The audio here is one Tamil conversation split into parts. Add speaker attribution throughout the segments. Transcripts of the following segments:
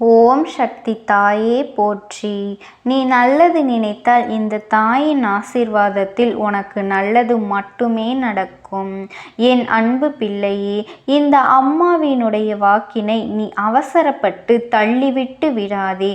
Speaker 1: ஓம் சக்தி தாயே போற்றி. நீ நல்லது நினைத்தால் இந்த தாயின் ஆசீர்வாதத்தில் உனக்கு நல்லது மட்டுமே நடக்கும். என் அன்பு பிள்ளையே இந்த அம்மாவினுடைய வாக்கினை நீ அவசரப்பட்டு தள்ளிவிட்டு விடாதே.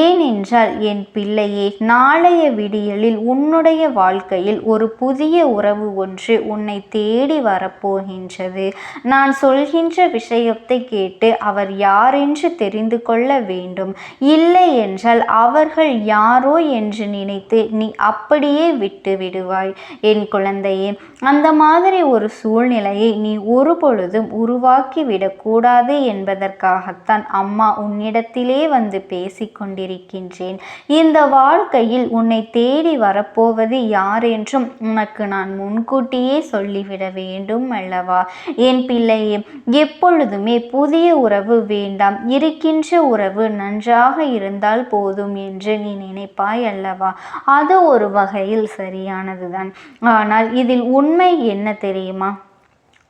Speaker 1: ஏனென்றால் என் பிள்ளையே நாளைய விடியலில் உன்னுடைய வாழ்க்கையில் ஒரு புதிய உறவு ஒன்று உன்னை தேடி வரப்போகின்றது. நான் சொல்கின்ற விஷயத்தை கேட்டு அவர் யாரென்று தெரிந்து கொள்ள வேண்டும். இல்லை என்றால் அவர்கள் யாரோ என்று நினைத்து நீ அப்படியே விட்டு விடுவாய். என் குழந்தையே அந்த மாதிரி ஒரு சூழ்நிலையை நீ ஒரு பொழுதும் உருவாக்கிவிடக்கூடாது என்பதற்காகத்தான் அம்மா உன்னிடத்திலே வந்து பேசிக் கொண்டிருக்கின்றேன். இந்த வாழ்க்கையில் உன்னை தேடி வரப்போவது யார் என்றும் உனக்கு நான் முன்கூட்டியே சொல்லிவிட வேண்டும் அல்லவா? என் பிள்ளையே எப்பொழுதுமே புதிய உறவு வேண்டாம். இருக்கின்ற உறவு நன்றாக இருந்தால் போதும் என்று நீ நினைப்பாய் அல்லவா? அது ஒரு வகையில் சரியானதுதான். ஆனால் இதில் உண்மை என்ன தெரியுமா?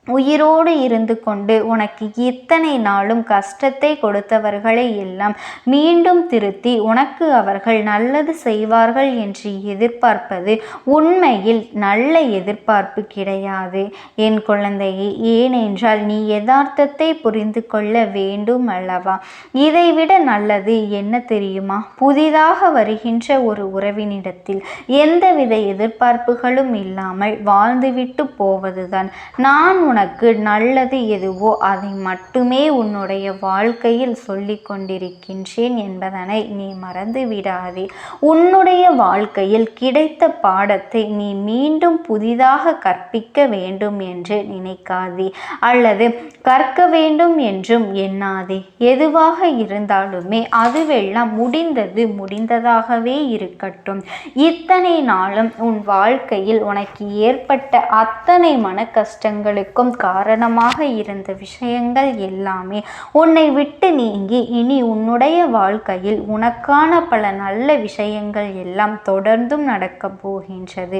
Speaker 1: உயிரோடு இருந்து கொண்டு உனக்கு இத்தனை நாளும் கஷ்டத்தை கொடுத்தவர்களை எல்லாம் மீண்டும் திருத்தி உனக்கு அவர்கள் நல்லது செய்வார்கள் என்று எதிர்பார்ப்பது உண்மையில் நல்ல எதிர்பார்ப்பு கிடையாது. என் குழந்தையை ஏனென்றால் நீ யதார்த்தத்தை புரிந்து கொள்ள வேண்டும் அல்லவா? இதைவிட நல்லது என்ன தெரியுமா? புதிதாக வருகின்ற ஒரு உறவினிடத்தில் எந்தவித எதிர்பார்ப்புகளும் இல்லாமல் வாழ்ந்துவிட்டு போவதுதான். நான் உனக்கு நல்லது எதுவோ அதை மட்டுமே உன்னுடைய வாழ்க்கையில் சொல்லி கொண்டிருக்கின்றேன் என்பதனை நீ மறந்து விடாதே. உன்னுடைய வாழ்க்கையில் கிடைத்த பாடத்தை நீ மீண்டும் புதிதாக கற்பிக்க வேண்டும் என்று நினைக்காதே. அல்லது கற்க வேண்டும் என்றும் எண்ணாதே. எதுவாக இருந்தாலுமே அதுவெல்லாம் முடிந்தது முடிந்ததாகவே இருக்கட்டும். இத்தனை நாளும் உன் வாழ்க்கையில் உனக்கு ஏற்பட்ட அத்தனை மன கஷ்டங்களுக்கும் இருக்கும் காரணமாக இருந்த விஷயங்கள் எல்லாமே உன்னை விட்டு நீங்கி இனி உன்னுடைய வாழ்க்கையில் உனக்கான பல நல்ல விஷயங்கள் எல்லாம் தொடர்ந்தும் நடக்கப் போகின்றது.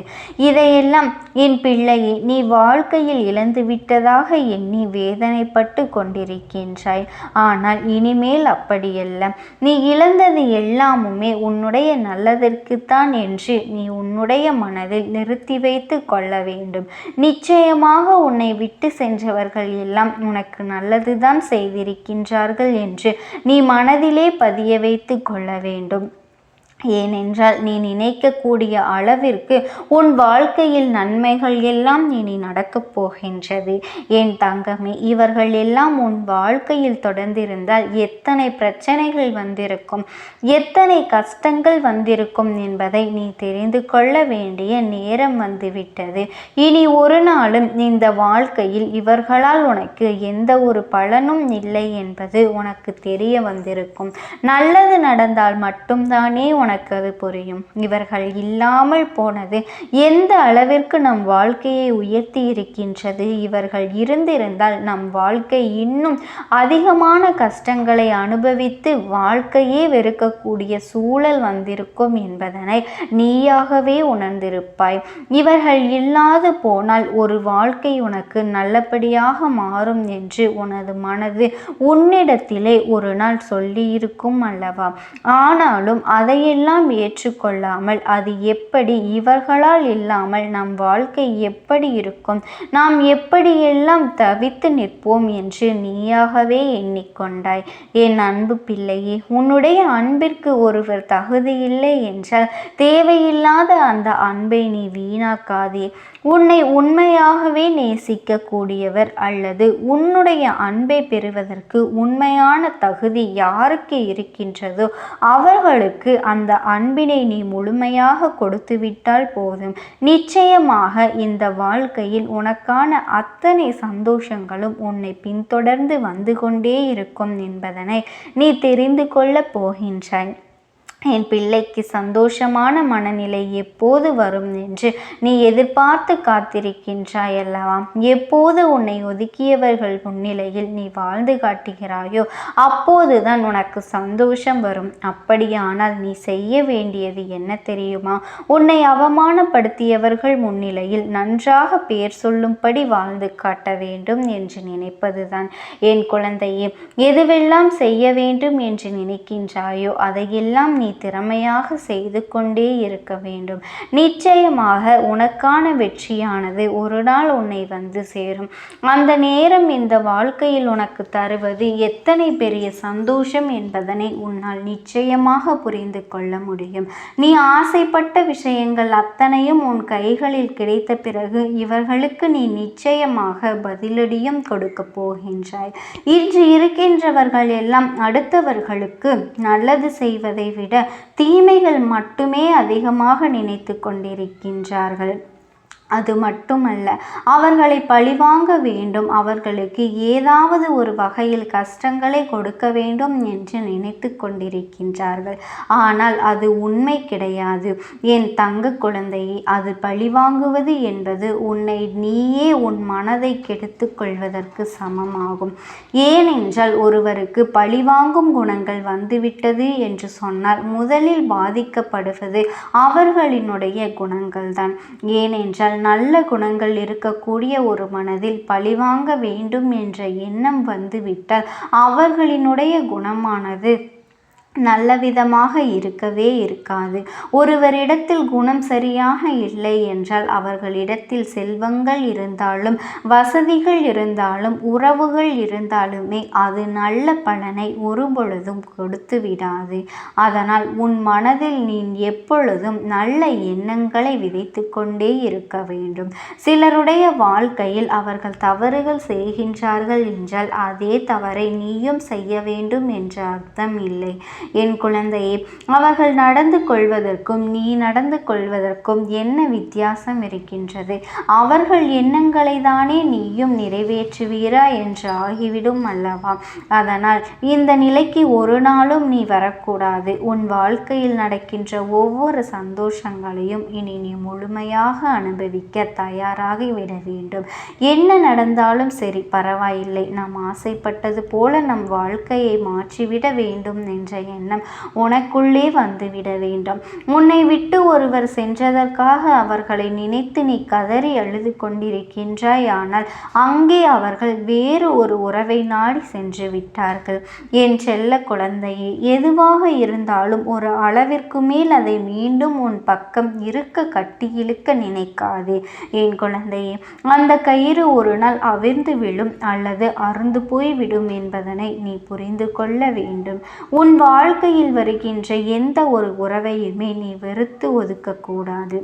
Speaker 1: இதையெல்லாம் என் பிள்ளையை நீ வாழ்க்கையில் இழந்து விட்டதாக எண்ணி வேதனைப்பட்டு கொண்டிருக்கின்றாய். ஆனால் இனிமேல் அப்படியல்ல. நீ இழந்தது எல்லாமுமே உன்னுடைய நல்லதற்குத்தான் என்று நீ உன்னுடைய மனதில் நிறுத்தி வைத்து கொள்ள வேண்டும். நிச்சயமாக உன்னை விட்டு விட்டு சென்றவர்கள் எல்லாம் உனக்கு நல்லதுதான் செய்திருக்கின்றார்கள் என்று நீ மனதிலே பதிய வைத்து கொள்ள வேண்டும். ஏனென்றால் நீ நினைக்கக்கூடிய அளவிற்கு உன் வாழ்க்கையில் நன்மைகள் எல்லாம் இனி நடக்கப் போகின்றது. என் தங்கமே இவர்கள் எல்லாம் உன் வாழ்க்கையில் தொடர்ந்திருந்தால் எத்தனை பிரச்சனைகள் வந்திருக்கும் எத்தனை கஷ்டங்கள் வந்திருக்கும் என்பதை நீ தெரிந்து கொள்ள வேண்டிய நேரம் வந்துவிட்டது. இனி ஒரு நாளும் இந்த வாழ்க்கையில் இவர்களால் உனக்கு எந்த ஒரு பலனும் இல்லை என்பது உனக்கு தெரிய வந்திருக்கும். நல்லது நடந்தால் மட்டும்தானே உனக்கு உனக்கு அது புரியும். இவர்கள் இல்லாமல் போனது எந்த அளவிற்கு நம் வாழ்க்கையை உயர்த்தி இருக்கின்றது? இவர்கள் இருந்திருந்தால் நம் வாழ்க்கை இன்னும் அதிகமான கஷ்டங்களை அனுபவித்து வாழ்க்கையே வெறுக்கக்கூடிய சூழல் வந்திருக்கும் என்பதனை நீயாகவே உணர்ந்திருப்பாய். இவர்கள் இல்லாது போனால் ஒரு வாழ்க்கை உனக்கு நல்லபடியாக மாறும் என்று உனது மனது உன்னிடத்திலே ஒரு நாள் சொல்லியிருக்கும் அல்லவா? ஆனாலும் அதையெல்லாம் எல்லாம் ஏற்றுக்கொள்ளாமல் அது எப்படி இவர்களால் இல்லாமல் நம் வாழ்க்கை எப்படி இருக்கும்? நாம் எப்படியெல்லாம் தவித்து நிற்போம் என்று நீயாகவே எண்ணிக்கொண்டாய். என் அன்பு பிள்ளையே உன்னுடைய அன்பிற்கு ஒருவர் தகுதியில்லை என்றால் தேவையில்லாத அந்த அன்பை நீ வீணாக்காதே. உன்னை உண்மையாகவே நேசிக்கக்கூடியவர் அல்லது உன்னுடைய அன்பை பெறுவதற்கு உண்மையான தகுதி யாருக்கு இருக்கின்றதோ அவர்களுக்கு அந்த அன்பினை நீ முழுமையாக கொடுத்துவிட்டால் போதும். நிச்சயமாக இந்த வாழ்க்கையில் உனக்கான அத்தனை சந்தோஷங்களும் உன்னை பின்தொடர்ந்து வந்து கொண்டே இருக்கும் என்பதனை நீ தெரிந்து கொள்ளப் போகின்றாய். என் பிள்ளைக்கு சந்தோஷமான மனநிலை எப்போது வரும் என்று நீ எதிர்பார்த்து காத்திருக்கின்றாய் அல்லவா எப்போது உன்னை ஒதுக்கியவர்கள் முன்னிலையில் நீ வாழ்ந்து காட்டுகிறாயோ அப்போதுதான் உனக்கு சந்தோஷம் வரும். அப்படியானால் நீ செய்ய வேண்டியது என்ன தெரியுமா? உன்னை அவமானப்படுத்தியவர்கள் முன்னிலையில் நன்றாக பேர் சொல்லும்படி வாழ்ந்து காட்ட வேண்டும் என்று நினைப்பதுதான் என் குழந்தையே. எதுவெல்லாம் செய்ய வேண்டும் என்று நினைக்கின்றாயோ அதையெல்லாம் நீ திறமையாக செய்து கொண்டே இருக்க வேண்டும். நிச்சயமாக உனக்கான வெற்றியானது ஒரு நாள் உன்னை வந்து சேரும். அந்த நேரம் இந்த வாழ்க்கையில் உனக்கு தருவது எத்தனை பெரிய சந்தோஷம் என்பதனை உன்னால் நிச்சயமாக புரிந்து கொள்ள முடியும். நீ ஆசைப்பட்ட விஷயங்கள் அத்தனையும் உன் கைகளில் கிடைத்த பிறகு இவர்களுக்கு நீ நிச்சயமாக பதிலடியும் கொடுக்க போகின்றாய். இன்று இருக்கின்றவர்கள் எல்லாம் அடுத்தவர்களுக்கு நல்லது செய்வதை விட தீமைகள் மட்டுமே அதிகமாக நினைத்து கொண்டிருக்கின்றார்கள். அது மட்டுமல்ல அவர்களை பழிவாங்க வேண்டும் அவர்களுக்கு ஏதாவது ஒரு வகையில் கஷ்டங்களை கொடுக்க வேண்டும் என்று நினைத்து கொண்டிருக்கின்றார்கள். ஆனால் அது உண்மை கிடையாது. என் தங்க குழந்தையை அது பழிவாங்குவது என்பது உன்னை நீயே உன் மனதை கெடுத்து கொள்வதற்கு சமமாகும். ஏனென்றால் ஒருவருக்கு பழிவாங்கும் குணங்கள் வந்துவிட்டது என்று சொன்னால் முதலில் பாதிக்கப்படுவது அவர்களினுடைய குணங்கள்தான். ஏனென்றால் நல்ல குணங்கள் இருக்கக்கூடிய ஒரு மனதில் பழிவாங்க வேண்டும் என்ற எண்ணம் வந்துவிட்டால் அவர்களினுடைய குணமானது நல்ல விதமாக இருக்கவே இருக்காது. ஒருவரிடத்தில் குணம் சரியாக இல்லை என்றால் அவர்களிடத்தில் செல்வங்கள் இருந்தாலும் வசதிகள் இருந்தாலும் உறவுகள் இருந்தாலுமே அது நல்ல பலனை ஒருபொழுதும் கொடுத்து விடாது. அதனால் உன் மனதில் நீ எப்பொழுதும் நல்ல எண்ணங்களை விதைத்து கொண்டே இருக்க வேண்டும். சிலருடைய வாழ்க்கையில் அவர்கள் தவறுகள் செய்கின்றார்கள் என்றால் அதே தவறை நீயும் செய்ய வேண்டும் என்ற அர்த்தம் இல்லை. என் குழந்தையே அவர்கள் நடந்து கொள்வதற்கும் நீ நடந்து கொள்வதற்கும் என்ன வித்தியாசம் இருக்கின்றது? அவர்கள் எண்ணங்களை தானே நீயும் நிறைவேற்றுவீரா என்று ஆகிவிடும் அல்லவா? அதனால் இந்த நிலைக்கு ஒரு நாளும் நீ வரக்கூடாது. உன் வாழ்க்கையில் நடக்கின்ற ஒவ்வொரு சந்தோஷங்களையும் இனி நீ முழுமையாக அனுபவிக்க தயாராகி விட வேண்டும். என்ன நடந்தாலும் சரி பரவாயில்லை. நாம் ஆசைப்பட்டது போல நம் வாழ்க்கையை மாற்றிவிட வேண்டும் என்ற எண்ணம் உனக்குள்ளே வந்துவிட வேண்டும். உன்னை விட்டு ஒருவர் சென்றதற்காக அவர்களை நினைத்து நீ கதறி அழுது கொண்டிருக்கின்றாய் ஆனால் அங்கே அவர்கள் வேறு ஒரு உறவை நாடி சென்று விட்டார்கள். என் செல்ல குழந்தையே எதுவாக இருந்தாலும் ஒரு அளவிற்கு மேல் அதை மீண்டும் உன் பக்கம் இருக்க கட்டி இழுக்க நினைக்காதே. என் குழந்தையே அந்த கயிறு ஒரு நாள் அவிர்ந்து விழும் அல்லது அருந்து போய்விடும் என்பதனை நீ புரிந்து கொள்ள வேண்டும். உன் வாழ் வாழ்க்கையில் வருகின்ற எந்த ஒரு உறவையுமே நீ வெறுத்து ஒதுக்கக்கூடாது.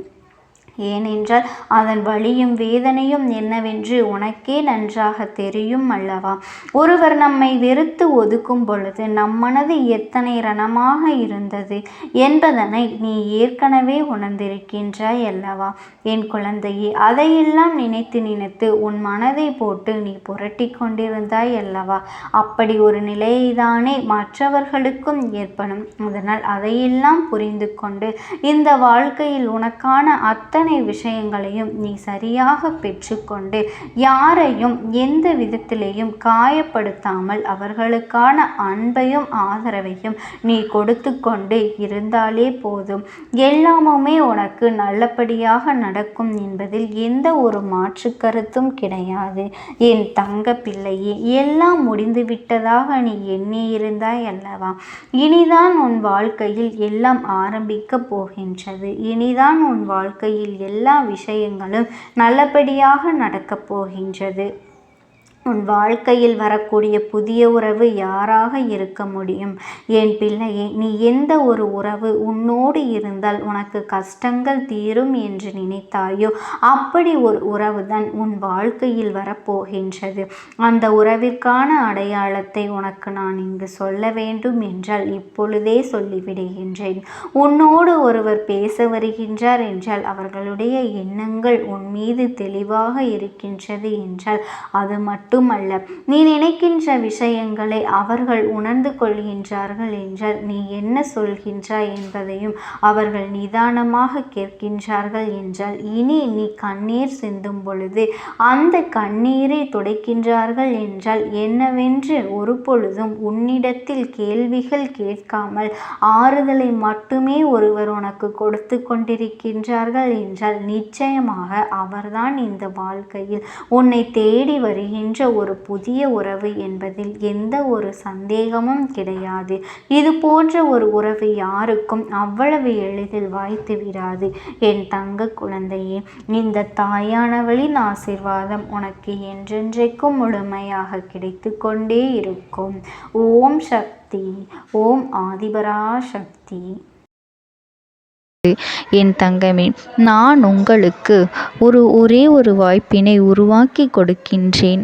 Speaker 1: ஏனென்றால் அதன் வழியும் வேதனையும் என்னவென்று உனக்கே நன்றாக தெரியும் அல்லவா? ஒருவர் நம்மை வெறுத்து ஒதுக்கும் பொழுது நம் மனது எத்தனை ரணமாக இருந்தது என்பதனை நீ ஏற்கனவே உணர்ந்திருக்கின்றாய் அல்லவா? என் குழந்தையே அதையெல்லாம் நினைத்து நினைத்து உன் மனதை போட்டு நீ புரட்டி கொண்டிருந்தாய் அல்லவா? அப்படி ஒரு நிலையைதானே மற்றவர்களுக்கும் ஏற்படும். அதனால் அதையெல்லாம் புரிந்து கொண்டு இந்த வாழ்க்கையில் உனக்கான அத்தனை அத்தனை விஷயங்களையும் நீ சரியாக பெற்றுக்கொண்டு யாரையும் எந்த விதத்திலேயும் காயப்படுத்தாமல் அவர்களுக்கான அன்பையும் ஆதரவையும் நீ கொடுத்து கொண்டு இருந்தாலே போதும். எல்லாமுமே உனக்கு நல்லபடியாக நடக்கும் என்பதில் எந்த ஒரு மாற்று கருத்தும் கிடையாது. என் தங்க பிள்ளையே எல்லாம் முடிந்து விட்டதாக நீ எண்ணி இருந்தாய் அல்லவா? இனிதான் உன் வாழ்க்கையில் எல்லாம் ஆரம்பிக்கப் போகின்றது. இனிதான் உன் வாழ்க்கையில் எல்லா விஷயங்களும் நல்லபடியாக நடக்கப் போகின்றது. உன் வாழ்க்கையில் வரக்கூடிய புதிய உறவு யாராக இருக்க முடியும்? என் பிள்ளையே நீ எந்த ஒரு உறவு உன்னோடு இருந்தால் உனக்கு கஷ்டங்கள் தீரும் என்று நினைத்தாயோ அப்படி ஒரு உறவு தான் உன் வாழ்க்கையில் வரப்போகின்றது. அந்த உறவிற்கான அடையாளத்தை உனக்கு நான் இங்கு சொல்ல வேண்டும் என்றால் இப்பொழுதே சொல்லிவிடுகின்றேன். உன்னோடு ஒருவர் பேச வருகின்றார் என்றால் அவர்களுடைய எண்ணங்கள் உன் மீது தெளிவாக இருக்கின்றது என்றால் அது மட்டும் மட்டுமல்ல நீ நினைக்கின்ற விஷயங்களை அவர்கள் உணர்ந்து கொள்கின்றார்கள் என்றால் நீ என்ன சொல்கின்றாய் என்பதையும் அவர்கள் நிதானமாக கேட்கின்றார்கள் என்றால் இனி நீ கண்ணீர் சிந்தும் பொழுது அந்த கண்ணீரை துடைக்கின்றார்கள் என்றால் என்னவென்று ஒரு பொழுதும் உன்னிடத்தில் கேள்விகள் கேட்காமல் ஆறுதலை மட்டுமே ஒருவர் உனக்கு கொடுத்து கொண்டிருக்கின்றார்கள் என்றால் நிச்சயமாக அவர்தான் இந்த வாழ்க்கையில் உன்னை தேடி வருகின்ற ஒரு புதிய உறவு என்பதில் எந்த ஒரு சந்தேகமும் கிடையாது. இது போன்ற ஒரு உறவு யாருக்கும் அவ்வளவு எளிதில் வாய்த்து விடாது. என் தங்க குழந்தையே இந்த தாயானவளின் ஆசிர்வாதம் உனக்கு என்றென்றைக்கும் முழுமையாக கிடைத்து கொண்டே இருக்கும். ஓம் சக்தி ஓம் ஆதிபரா சக்தி
Speaker 2: என் தங்கமே நான் உங்களுக்கு ஒரு ஒரே ஒரு வாய்ப்பினை உருவாக்கி கொடுக்கின்றேன்.